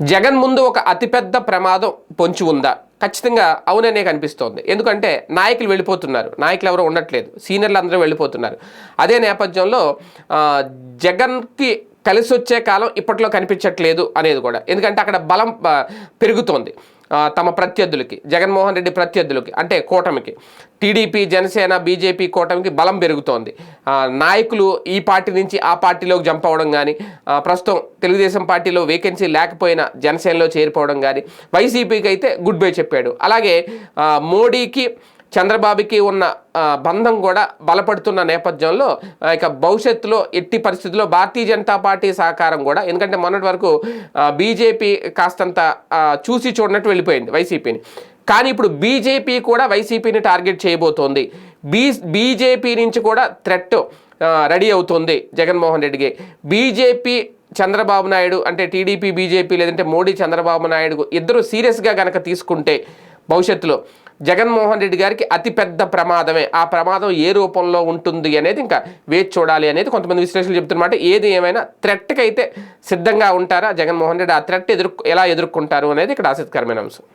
జగన్ ముందు ఒక అతిపెద్ద ప్రమాదం పొంచి ఉందా? ఖచ్చితంగా అవుననే కనిపిస్తోంది. ఎందుకంటే నాయకులు వెళ్ళిపోతున్నారు. నాయకులు ఎవరు ఉండట్లేదు. సీనియర్లు అందరూ వెళ్ళిపోతున్నారు. అదే నేపథ్యంలో జగన్కి కలిసి వచ్చే కాలం ఇప్పట్లో కనిపించట్లేదు అనేది కూడా. ఎందుకంటే అక్కడ బలం పెరుగుతోంది. తమ ప్రత్యర్థులకి జగన్మోహన్ రెడ్డి ప్రత్యర్థులకి అంటే కూటమికి. టీడీపీ జనసేన బీజేపీ కూటమికి బలం పెరుగుతోంది. నాయకులు ఈ పార్టీ నుంచి ఆ పార్టీలోకి జంప్ అవ్వడం కానీ ప్రస్తుతం తెలుగుదేశం పార్టీలో వేకెన్సీ లేకపోయినా జనసేనలో చేరిపోవడం కానీ వైసీపీకి అయితే గుడ్ బై చెప్పాడు. అలాగే మోడీకి చంద్రబాబుకి ఉన్న బంధం కూడా బలపడుతున్న నేపథ్యంలో ఇక భవిష్యత్తులో ఎట్టి పరిస్థితుల్లో భారతీయ జనతా పార్టీ సహకారం కూడా ఎందుకంటే మొన్నటి వరకు బీజేపీ కాస్తంత చూసి చూడనట్టు వెళ్ళిపోయింది వైసీపీని. కానీ ఇప్పుడు బీజేపీ కూడా వైసీపీని టార్గెట్ చేయబోతోంది. బీ బీజేపీ నుంచి కూడా థ్రెట్ రెడీ అవుతుంది జగన్మోహన్ రెడ్డికి. బీజేపీ చంద్రబాబు నాయుడు అంటే టీడీపీ బీజేపీ లేదంటే మోడీ చంద్రబాబు నాయుడు ఇద్దరు సీరియస్గా కనుక తీసుకుంటే భవిష్యత్తులో జగన్మోహన్ రెడ్డి గారికి అతిపెద్ద ప్రమాదమే. ఆ ప్రమాదం ఏ రూపంలో ఉంటుంది అనేది ఇంకా వేచి చూడాలి అనేది కొంతమంది విశ్లేషణలు చెప్తున్నమాట. ఏది ఏమైనా థ్రెట్కి అయితే సిద్ధంగా ఉంటారా జగన్మోహన్ రెడ్డి? ఆ థ్రెట్ ఎదుర్కొ ఎలా ఎదుర్కొంటారు అనేది ఇక్కడ ఆసక్తికరమైన అంశం.